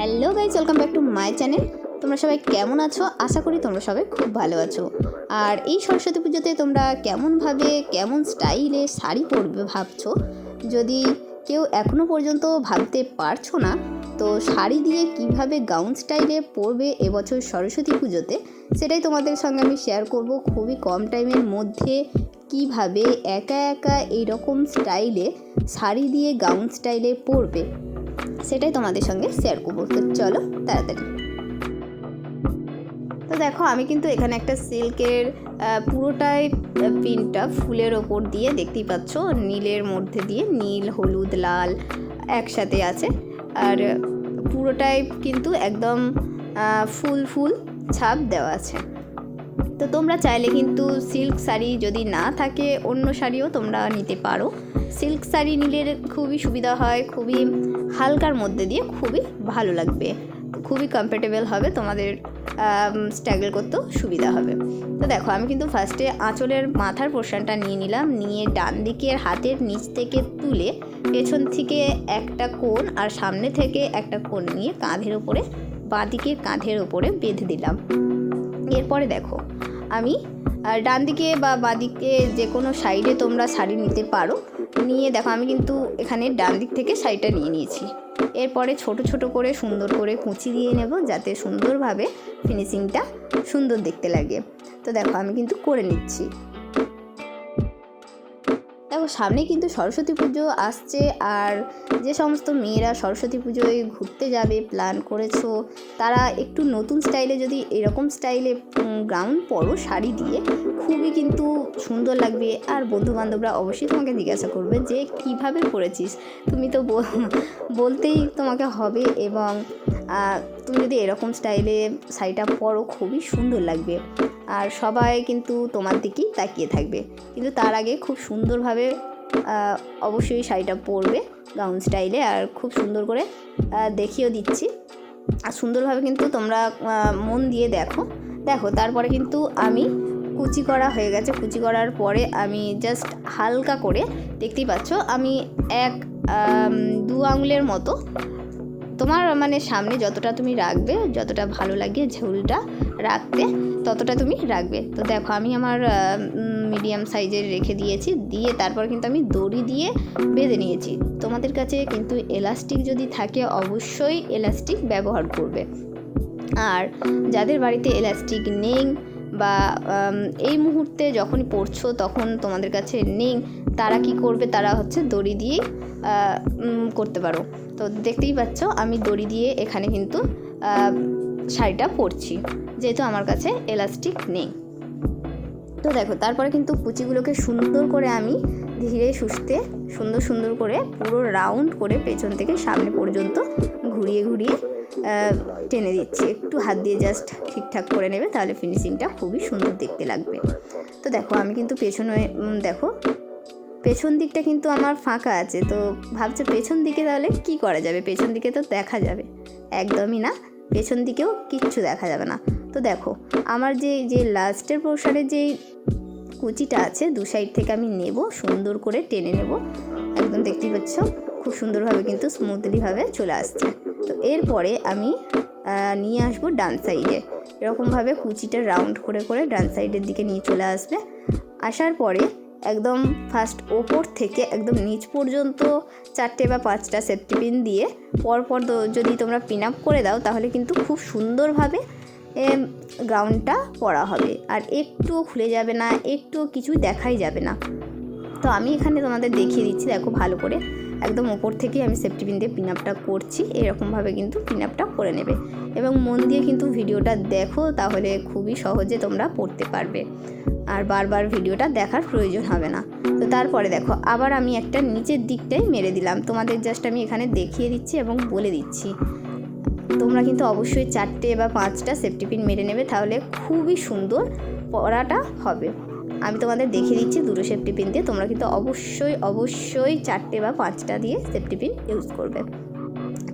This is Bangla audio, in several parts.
Hello guys welcome back to my channel তোমরা সবাই কেমন আছো? আশা করি তোমরা সবাই খুব ভালো আছো। আর এই সরস্বতী পুজোতে তোমরা কেমনভাবে, কেমন স্টাইলে শাড়ি পরবে ভাবছ? যদি কেউ এখনও পর্যন্ত ভাবতে পারছ না, তো শাড়ি দিয়ে কীভাবে গাউন স্টাইলে পরবে এবছর সরস্বতী পুজোতে, সেটাই তোমাদের সঙ্গে আমি শেয়ার করব খুবই কম টাইমের মধ্যে কীভাবে একা একা এইরকম স্টাইলে শাড়ি দিয়ে গাউন স্টাইলে পরবে। সেটাই তোমাদের সঙ্গে শেয়ার করব। তো চলো, তাড়াতাড়ি। তো দেখো, আমি কিন্তু এখানে একটা সিল্কের পুরোটাই প্রিন্টটা ফুলের ওপর দিয়ে দেখতেই পাচ্ছ। নীলের মধ্যে দিয়ে নীল, হলুদ, লাল একসাথে আছে। আর পুরোটাই কিন্তু একদম ফুল ফুল ছাপ দেওয়া আছে। তো তোমরা চাইলে কিন্তু সিল্ক শাড়ি যদি না থাকে, অন্য শাড়িও তোমরা নিতে পারো। সিল্ক শাড়ি নিলে খুবই সুবিধা হয়, খুবই হালকার মধ্যে দিয়ে খুবই ভালো লাগবে। খুবই কমফোর্টেবল হবে, তোমাদের স্ট্রাগল করতেও সুবিধা হবে। তো দেখো, আমি কিন্তু ফার্স্টে আঁচলের মাথার পোর্শনটা নিয়ে নিলাম, নিয়ে ডান দিকের হাতের নিচ থেকে তুলে পেছন থেকে একটা কোণ আর সামনে থেকে একটা কোণ নিয়ে কাঁধের ওপরে বাঁ দিকের কাঁধের ওপরে বেঁধে দিলাম। এরপরে দেখো, আমি ডান দিকে বা বাঁদিকে যে কোনো সাইডে তোমরা শাড়ি নিতে পারো। নিয়ে দেখো, আমি কিন্তু এখানে ডান দিক থেকে শাড়িটা নিয়ে নিয়েছি। এরপরে ছোট ছোট করে সুন্দর করে কুচি দিয়ে নেব, যাতে সুন্দরভাবে ফিনিশিংটা সুন্দর দেখতে লাগে। তো দেখো, আমি কিন্তু করে নিচ্ছি। দেখো সামনে কিন্তু সরস্বতী পুজো আসছে আর যে সমস্ত মেয়েরা সরস্বতী পুজোয় ঘুরতে যাবে প্ল্যান করেছ, তারা একটু নতুন স্টাইলে যদি এরকম স্টাইলে গ্রাউন্ড পরো, শাড়ি দিয়ে, খুবই কিন্তু সুন্দর লাগবে। আর বন্ধু বান্ধবরা অবশ্যই তোমাকে জিজ্ঞাসা করবে যে, কীভাবে পরেছিস? তুমি তো বল- বলতেই তোমাকে হবে এবং তুমি যদি এরকম স্টাইলে শাড়িটা পরো, খুবই সুন্দর লাগবে। আর সবাই কিন্তু তোমার দিকেই তাকিয়ে থাকবে। কিন্তু তার আগে খুব সুন্দরভাবে অবশ্যই শাড়িটা পরবে গাউন স্টাইলে। আর খুব সুন্দর করে দেখিয়েও দিচ্ছি। আর সুন্দরভাবে কিন্তু তোমরা মন দিয়ে দেখো। দেখো, তারপরে কিন্তু আমি কুচি করা হয়ে গেছে। কুচি করার পরে আমি জাস্ট হালকা করে, দেখতেই পাচ্ছ, আমি এক দু আঙুলের মতো তোমার মানে সামনে যতটা তুমি রাখবে, যতটা ভালো লাগে ঝুলটা রাখতে, ততটা তুমি রাখবে। তো দেখো, আমি আমার মিডিয়াম সাইজের রেখে দিয়েছি, দিয়ে তারপর কিন্তু আমি দড়ি দিয়ে বেঁধে নিয়েছি। তোমাদের কাছে কিন্তু এলাস্টিক যদি থাকে, অবশ্যই এলাস্টিক ব্যবহার করবে। আর যাদের বাড়িতে এলাস্টিক নেই বা এই মুহূর্তে যখনই পড়ছো, তখন তোমাদের কাছে নেই তারা কি করবে, তারা হচ্ছে দড়ি দিয়ে করতে পারো। তো দেখতেই পাচ্ছ, আমি দড়ি দিয়ে এখানে কিন্তু শাড়িটা পরছি, যেহেতু আমার কাছে এলাস্টিক নেই। তো দেখো, তারপরে কিন্তু কুচিগুলোকে সুন্দর করে আমি ধীরে সুস্থে, সুন্দর সুন্দর করে পুরো রাউন্ড করে পেছন থেকে সামনে পর্যন্ত ঘুরিয়ে ঘুরিয়ে টেনে দিচ্ছি। একটু হাত দিয়ে জাস্ট ঠিকঠাক করে নেবে, তাহলে ফিনিশিংটা খুবই সুন্দর দেখতে লাগবে। তো দেখো, আমি কিন্তু পেছনে দেখো পেছন দিকটা কিন্তু আমার ফাঁকা আছে, তো ভাবছ পেছন দিকে তাহলে কি করা যাবে? পেছন দিকে তো দেখা যাবে। একদমই না। পেছন দিকেও কিচ্ছু দেখা যাবে না। তো দেখো, আমার যে যে লাস্টের পোর্শনের যে কুচিটা আছে, দু সাইড থেকে আমি নেব, সুন্দর করে টেনে নেব। একদম দেখতেই পাচ্ছ, খুব সুন্দরভাবে কিন্তু স্মুথলিভাবে চলে আসছে। তো এরপরে আমি নিয়ে আসব ডান সাইডে এরকমভাবে কুচিটা রাউন্ড করে করে ডান সাইডের দিকে নিয়ে চলে আসবে। আসার পরে একদম ফার্স্ট ওপর থেকে একদম নিচ পর্যন্ত চারটে বা পাঁচটা সেফটি পিন দিয়ে পরপর যদি তোমরা পিন আপ করে দাও, তাহলে কিন্তু খুব সুন্দরভাবে গ্রাউন্ডটা পরা হবে। আর একটুও খুলে যাবে না একটুও কিছু দেখাই যাবে না। তো আমি এখানে তোমাদের দেখিয়ে দিচ্ছি, দেখো ভালো করে। একদম ওপর থেকে আমি সেফটি পিন দিয়ে পিন আপটা করছি। এরকমভাবে কিন্তু পিন আপটা করে নেবে। এবং মন দিয়ে কিন্তু ভিডিওটা দেখো, তাহলে খুবই সহজে তোমরা পড়তে পারবে। আর বারবার ভিডিওটা দেখার প্রয়োজন হবে না। তো তারপরে দেখো, আবার আমি একটা নিচের দিকটাই মেরে দিলাম। তোমাদের জাস্ট আমি এখানে দেখিয়ে দিচ্ছি এবং বলে দিচ্ছি। তোমরা কিন্তু অবশ্যই চারটে বা পাঁচটা সেফটি পিন মেরে নেবে, তাহলে খুবই সুন্দর পড়াটা হবে। আমি তোমাদের দেখিয়ে দিচ্ছি দুটো সেফটি পিন দিয়ে। তোমরা কিন্তু অবশ্যই অবশ্যই চারটে বা পাঁচটা দিয়ে সেফটি পিন ইউজ করবে।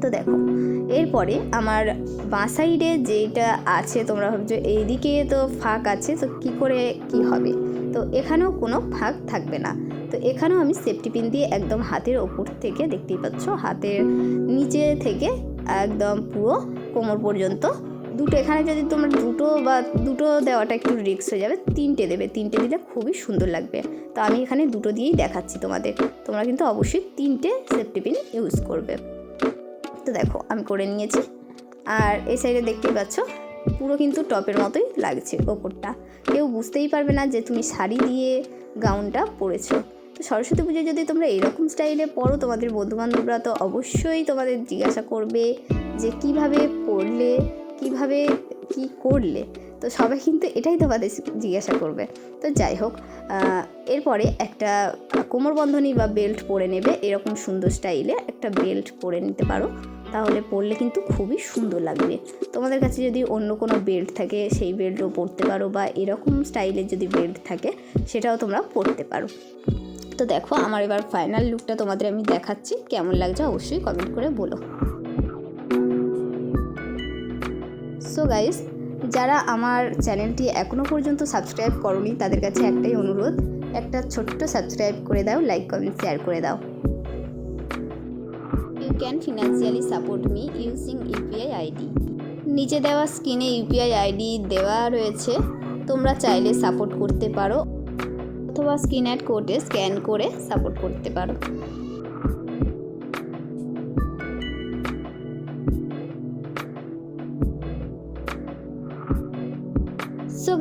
তো দেখো, এরপরে আমার বাঁ সাইডে যেটা আছে, তোমরা ভাবছ এইদিকে তো ফাঁক আছে, তো কি করে কি হবে? তো এখানেও কোনো ফাঁক থাকবে না। তো এখানেও আমি সেফটি পিন দিয়ে একদম হাতের ওপর থেকে দেখতেই পাচ্ছ, হাতের নিচে থেকে একদম পুরো কোমর পর্যন্ত দুটো, এখানে যদি তোমরা দুটো বা দুটো দেওয়াটা একটু রিক্স হয়ে যাবে, তিনটে দেবে। তিনটে দিলে খুবই সুন্দর লাগবে। তো আমি এখানে দুটো দিয়েই দেখাচ্ছি তোমাদের। তোমরা কিন্তু অবশ্যই তিনটে সেফটি পিন ইউজ করবে। তো দেখো, আমি করে নিয়েছি। আর এই সাইডে দেখতেই পাচ্ছ, পুরো কিন্তু টপের মতোই লাগছে ওপরটা। কেউ বুঝতেই পারবে না যে তুমি শাড়ি দিয়ে গাউনটা পরেছো। তো সরস্বতী পুজোয় যদি তোমরা এরকম স্টাইলে পরো, তোমাদের বন্ধুবান্ধবরা তো অবশ্যই তোমাদের জিজ্ঞাসা করবে যে কীভাবে পরলে কীভাবে কি করলে? তো সবাই কিন্তু এটাই তোমাদের জিজ্ঞাসা করবে। তো যাই হোক এরপরে একটা কোমরবন্ধনী বা বেল্ট পরে নেবে, এরকম সুন্দর স্টাইলে একটা বেল্ট পরে নিতে পারো। তাহলে পরলে কিন্তু খুবই সুন্দর লাগবে। তোমাদের কাছে যদি অন্য কোনো বেল্ট থাকে, সেই বেল্টও পরতে পারো বা এরকম স্টাইলের যদি বেল্ট থাকে, সেটাও তোমরা পরতে পারো। তো দেখো, আমার এবার ফাইনাল লুকটা তোমাদের আমি দেখাচ্ছি। কেমন লাগছে অবশ্যই কমেন্ট করে বলো। সো গাইস, যারা আমার চ্যানেলটি এখনও পর্যন্ত সাবস্ক্রাইব করনি, তাদের কাছে একটাই অনুরোধ, একটা ছোট্ট সাবস্ক্রাইব করে দাও, লাইক, কমেন্ট, শেয়ার করে দাও। You can financially support me using UPI ID নিচে দেওয়া স্ক্রিনে ইউপিআই আইডি দেওয়া রয়েছে, তোমরা চাইলে সাপোর্ট করতে পারো, অথবা স্ক্রিন অ্যাড কোডে স্ক্যান করে সাপোর্ট করতে পারো।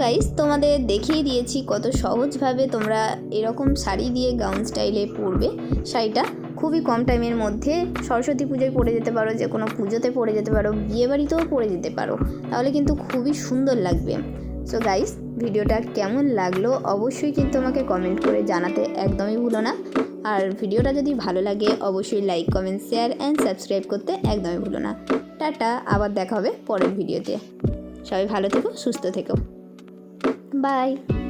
গাইস তোমাদের দেখিয়ে দিয়েছি কত সহজভাবে তোমরা এরকম শাড়ি দিয়ে গাউন স্টাইলে পরবে। শাড়িটা খুবই কম টাইমের মধ্যে সরস্বতী পুজোয় পরে যেতে পারো, যে কোনো পুজোতে পরে যেতে পারো বিয়েবাড়িতেও পরে যেতে পারো। তাহলে কিন্তু খুবই সুন্দর লাগবে। সো গাইস ভিডিওটা কেমন লাগল অবশ্যই কিন্তু আমাকে কমেন্ট করে জানাতে একদমই ভুলো না। আর ভিডিওটা যদি ভালো লাগে, অবশ্যই like comment share and subscribe করতে একদমই ভুলো না। টাটা, আবার দেখা হবে পরের ভিডিওতে। সবাই ভালো থেকো, সুস্থ থেকো। 拜。